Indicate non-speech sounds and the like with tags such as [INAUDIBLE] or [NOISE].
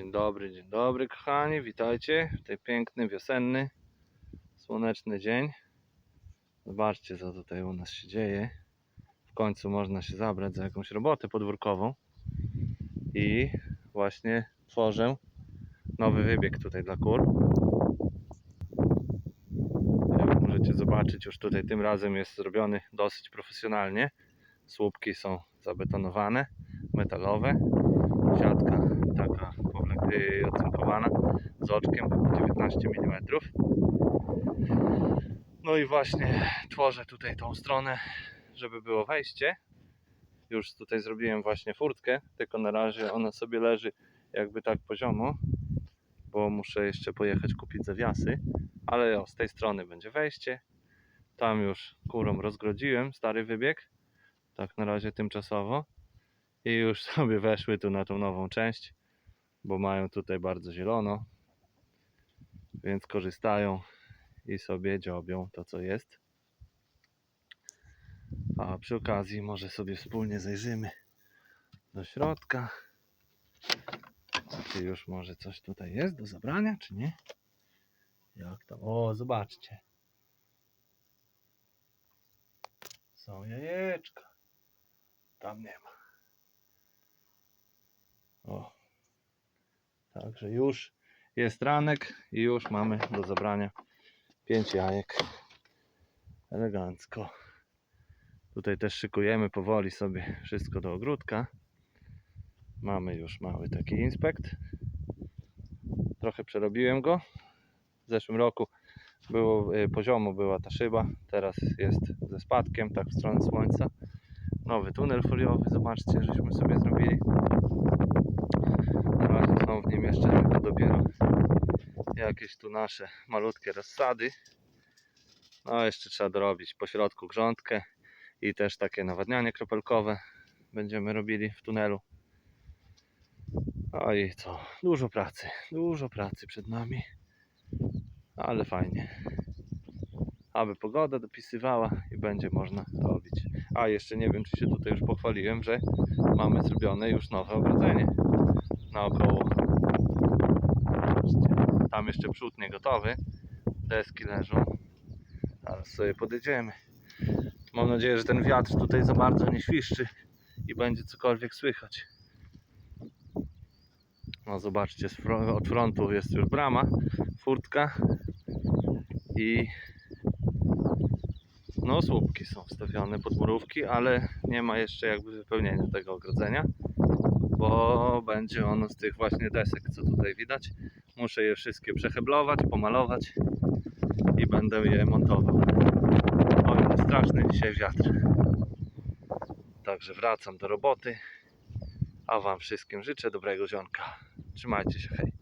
Dzień dobry, dzień dobry kochani, witajcie w tej piękny, wiosenny, słoneczny dzień. Zobaczcie co tutaj u nas się dzieje. W końcu można się zabrać za jakąś robotę podwórkową. I właśnie tworzę nowy wybieg tutaj dla kur. Jak możecie zobaczyć już tutaj tym razem jest zrobiony dosyć profesjonalnie. Słupki są zabetonowane, metalowe. Siatka taka y, z oczkiem 19 mm. No i właśnie tworzę tutaj tą stronę, żeby było wejście. Już tutaj zrobiłem właśnie furtkę, tylko na razie ona sobie leży jakby tak poziomo, bo muszę jeszcze pojechać kupić zawiasy, ale o, z tej strony będzie wejście. Tam już kurą rozgrodziłem stary wybieg, tak na razie tymczasowo i już [LAUGHS] sobie weszły tu na tą nową część, bo mają tutaj bardzo zielono, więc korzystają i sobie dziobią to co jest. A przy okazji może sobie wspólnie zajrzymy do środka. Czy już może coś tutaj jest do zabrania, czy nie? Jak tam? O, zobaczcie. Są jajeczka. Tam nie ma. O. Także już jest ranek i już mamy do zabrania 5 jajek. Elegancko. Tutaj też szykujemy powoli sobie wszystko do ogródka. Mamy już mały taki inspekt. Trochę przerobiłem go. W zeszłym roku było y, poziomo była ta szyba, teraz jest ze spadkiem, tak w stronę słońca. Nowy tunel foliowy, zobaczcie, żeśmy sobie zrobili. Na razie są w nim jeszcze tylko dopiero jakieś tu nasze malutkie rozsady. No jeszcze trzeba dorobić po środku grządkę i też takie nawadnianie kropelkowe będziemy robili w tunelu. No i co? Dużo pracy, dużo pracy przed nami, ale fajnie. Aby pogoda dopisywała i będzie można robić. A jeszcze nie wiem, czy się tutaj już pochwaliłem, że mamy zrobione już nowe ogrodzenie naokoło. Tam jeszcze przód nie gotowy, deski leżą. Zaraz sobie podejdziemy. Mam nadzieję, że ten wiatr tutaj za bardzo nie świszczy i będzie cokolwiek słychać. No zobaczcie, od frontu jest już brama, furtka i no słupki są wstawione pod murówki, ale nie ma jeszcze jakby wypełnienia tego ogrodzenia, bo będzie ono z tych właśnie desek, co tutaj widać. Muszę je wszystkie przeheblować, pomalować i będę je montował. Oj, straszny dzisiaj wiatr. Także wracam do roboty, a Wam wszystkim życzę dobrego zionka. Trzymajcie się, hej.